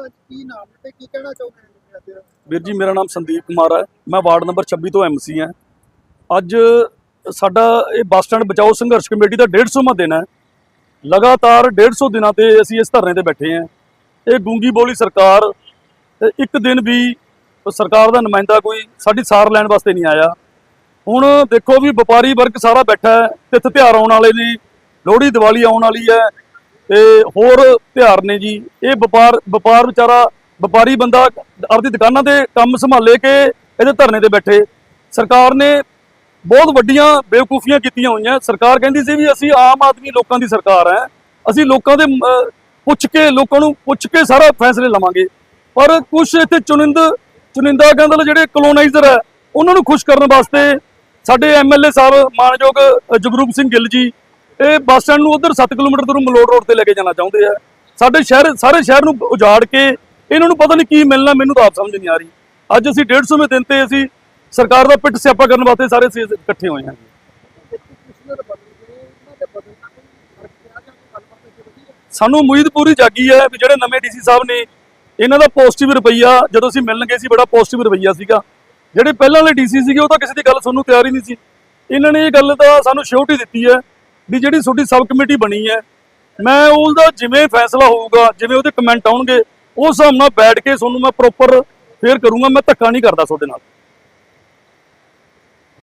ਤਾਂ ਕੀ ਨਾਮ ਤੇ ਕੀ ਕਹਿਣਾ ਚਾਹੁੰਦੇ ਨੇ ਵੀਰ ਜੀ, ਮੇਰਾ ਨਾਮ ਸੰਦੀਪ ਕੁਮਾਰ ਹੈ। ਮੈਂ ਵਾਰਡ ਨੰਬਰ 26 ਤੋਂ ਐਮਸੀ ਹਾਂ। ਅੱਜ ਸਾਡਾ ਇਹ ਬੱਸ ਸਟੈਂਡ ਬਚਾਓ ਸੰਘਰਸ਼ ਕਮੇਟੀ ਦਾ 150ਵਾਂ ਦਿਨ ਹੈ। ਲਗਾਤਾਰ 150 ਦਿਨਾਂ ਤੇ ਅਸੀਂ ਇਸ ਧਰਨੇ ਤੇ ਬੈਠੇ ਹਾਂ। ਇਹ ਗੂੰਗੀ ਬੋਲੀ ਸਰਕਾਰ ਇੱਕ ਦਿਨ ਵੀ ਸਰਕਾਰ ਦਾ ਨੁਮਾਇੰਦਾ ਕੋਈ ਸਾਡੀ ਸਾਰ ਲੈਣ ਵਾਸਤੇ ਨਹੀਂ ਆਇਆ। ਹੁਣ ਦੇਖੋ ਵੀ ਵਪਾਰੀ ਵਰਗ ਸਾਰਾ ਬੈਠਾ ਹੈ। ਤਿੱਥ ਤਿਉਹਾਰ ਆਉਣ ਵਾਲੇ ਨੇ, ਲੋਹੜੀ ਦੀਵਾਲੀ ਆਉਣ ਵਾਲੀ ਹੈ। ਤੇ ਹੋਰ ਤਿਉਹਾਰ ਨੇ ਜੀ। ਇਹ ਵਪਾਰ ਵਪਾਰ ਵਿਚਾਰਾ, ਵਪਾਰੀ ਬੰਦਾ ਆਪਦੀ ਦੁਕਾਨਾਂ ਤੇ ਕੰਮ ਸੰਭਾਲੇ ਕੇ ਇਹਦੇ ਧਰਨੇ ਤੇ ਬੈਠੇ। ਸਰਕਾਰ ਨੇ ਬਹੁਤ ਵੱਡੀਆਂ ਬੇਵਕੂਫੀਆਂ ਕੀਤੀਆਂ ਹੋਈਆਂ। ਸਰਕਾਰ ਕਹਿੰਦੀ ਸੀ ਵੀ ਅਸੀਂ ਆਮ ਆਦਮੀ ਲੋਕਾਂ ਦੀ ਸਰਕਾਰ ਹੈ ਅਸੀਂ ਲੋਕਾਂ ਦੇ ਪੁੱਛ ਕੇ, ਲੋਕਾਂ ਨੂੰ ਪੁੱਛ ਕੇ ਸਾਰਾ ਫੈਸਲੇ ਲਵਾਂਗੇ। ਪਰ ਕੁਝ ਇੱਥੇ ਚੁਣਿੰਦ, ਚੁਣਿੰਦਾ ਕਹਿੰਦੇ ਜਿਹੜੇ ਕਲੋਨਾਈਜ਼ਰ ਹੈ ਉਹਨਾਂ ਨੂੰ ਖੁਸ਼ ਕਰਨ ਵਾਸਤੇ ਸਾਡੇ ਐਮਐਲਏ ਸਾਹਿਬ, ਮਾਨਯੋਗ ਜਗਰੂਪ ਸਿੰਘ ਗਿੱਲ ਜੀ ਇਹ ਬੱਸ ਸਟੈਂਡ ਨੂੰ ਉਧਰ 7 ਕਿਲੋਮੀਟਰ ਦੂਰ ਮਲੋੜ ਰੋਡ ਤੇ ਲੈ ਕੇ ਜਾਣਾ ਚਾਹੁੰਦੇ ਆ। ਸਾਡੇ ਸ਼ਹਿਰ, ਸਾਰੇ ਸ਼ਹਿਰ ਨੂੰ ਉਜਾੜ ਕੇ ਇਹਨਾਂ ਨੂੰ ਪਤਾ ਨਹੀਂ ਕੀ ਮਿਲਣਾ, ਮੈਨੂੰ ਤਾਂ ਆਪ ਸਮਝ ਨਹੀਂ ਆ ਰਹੀ। ਅੱਜ ਅਸੀਂ 150ਵੇਂ ਦਿਨ ਤੇ ਅਸੀਂ ਸਰਕਾਰ ਦਾ ਪਿੱਟ ਸਿਆਪਾ ਕਰਨ ਵਾਸਤੇ ਸਾਰੇ ਇਕੱਠੇ ਹੋਏ ਹਾਂ। ਸਾਨੂੰ ਉਮੀਦ ਪੂਰੀ ਜਾਗੀ ਹੈ ਵੀ ਜਿਹੜੇ ਨਵੇਂ ਡੀਸੀ ਸਾਹਿਬ ਨੇ ਇਹਨਾਂ ਦਾ ਪੋਜ਼ਿਟਿਵ ਰਵੱਈਆ ਜਦੋਂ ਅਸੀਂ ਮਿਲਣ ਗਏ ਸੀ, ਬੜਾ ਪੋਜ਼ਿਟਿਵ ਰਵੱਈਆ ਸੀਗਾ। ਜਿਹੜੇ ਪਹਿਲਾਂ ਵਾਲੇ ਡੀਸੀ ਸੀਗੇ, ਉਹ ਤਾਂ ਕਿਸੇ ਦੀ ਗੱਲ ਸੁਣਨ ਨੂੰ ਤਿਆਰ ਹੀ ਨਹੀਂ ਸੀ। ਇਹਨਾਂ ਨੇ ਇਹ ਗੱਲ ਤਾਂ ਸਾਨੂੰ ਸ਼ੋਰਟੀ ਦਿੱਤੀ ਹੈ ਵੀ ਜਿਹੜੀ ਤੁਹਾਡੀ ਸਬ ਕਮੇਟੀ ਬਣੀ ਹੈ, ਮੈਂ ਉਹਦਾ ਜਿਵੇਂ ਫੈਸਲਾ ਹੋਊਗਾ, ਜਿਵੇਂ ਉਹਦੇ ਕਮੈਂਟ ਆਉਣਗੇ, ਉਸ ਹਿਸਾਬ ਨਾਲ ਬੈਠ ਕੇ ਤੁਹਾਨੂੰ ਮੈਂ ਪ੍ਰੋਪਰ ਫੇਰ ਕਰੂੰਗਾ, ਮੈਂ ਧੱਕਾ ਨਹੀਂ ਕਰਦਾ ਤੁਹਾਡੇ ਨਾਲ।